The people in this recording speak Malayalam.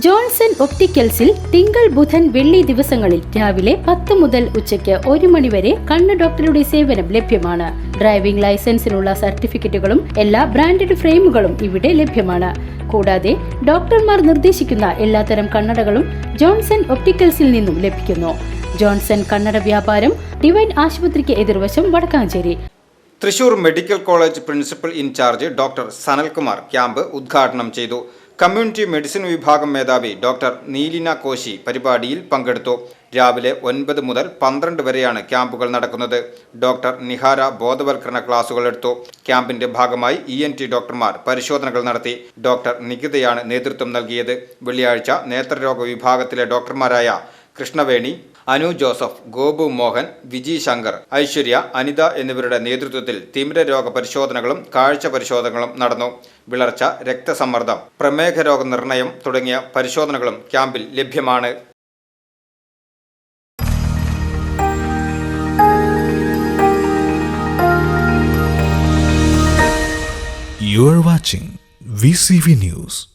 ജോൺസൺ ഒപ്റ്റിക്കൽസിൽ തിങ്കൾ ബുധൻ വെള്ളി ദിവസങ്ങളിൽ രാവിലെ പത്ത് മുതൽ ഉച്ചയ്ക്ക് ഒരു മണിവരെ കണ്ണ് ഡോക്ടറുടെ സേവനം ലഭ്യമാണ്. ഡ്രൈവിംഗ് ലൈസൻസിനുള്ള സർട്ടിഫിക്കറ്റുകളും എല്ലാ ബ്രാൻഡഡ് ഫ്രെയിമുകളും ഇവിടെ ലഭ്യമാണ്. കൂടാതെ ഡോക്ടർമാർ നിർദ്ദേശിക്കുന്ന എല്ലാത്തരം കണ്ണടകളും ജോൺസൺ ഒപ്റ്റിക്കൽസിൽ നിന്നും ലഭിക്കുന്നു. ജോൺസൺ കണ്ണട വ്യാപാരം ഡിവൈൻ ആശുപത്രിക്ക് എതിർവശം Vadakkanchery. Thrissur medical college principal incharge doctor Sanalkumar camp ഉദ്ഘാടനം ചെയ്തു. കമ്മ്യൂണിറ്റി മെഡിസിൻ വിഭാഗം മേധാവി ഡോക്ടർ നീലിന കോശി പരിപാടിയിൽ പങ്കെടുത്തു. രാവിലെ ഒൻപത് മുതൽ പന്ത്രണ്ട് വരെയാണ് ക്യാമ്പുകൾ നടക്കുന്നത്. ഡോക്ടർ നിഹാര ബോധവൽക്കരണ ക്ലാസുകൾ എടുത്തു. ക്യാമ്പിന്റെ ഭാഗമായി ഇ എൻ ടി ഡോക്ടർമാർ പരിശോധനകൾ നടത്തി. ഡോക്ടർ നികിതയാണ് നേതൃത്വം നൽകിയത്. വെള്ളിയാഴ്ച നേത്രരോഗ വിഭാഗത്തിലെ ഡോക്ടർമാരായ കൃഷ്ണവേണി അനു ജോസഫ് ഗോപു മോഹൻ വിജി ശങ്കർ ഐശ്വര്യ അനിത എന്നിവരുടെ നേതൃത്വത്തിൽ തിമിര രോഗ പരിശോധനകളും കാഴ്ച പരിശോധനകളും നടന്നു വിളർച്ച രക്തസമ്മർദ്ദം പ്രമേഹ രോഗ നിർണയം തുടങ്ങിയ പരിശോധനകളും ക്യാമ്പിൽ ലഭ്യമാണ് You are watching VCV News.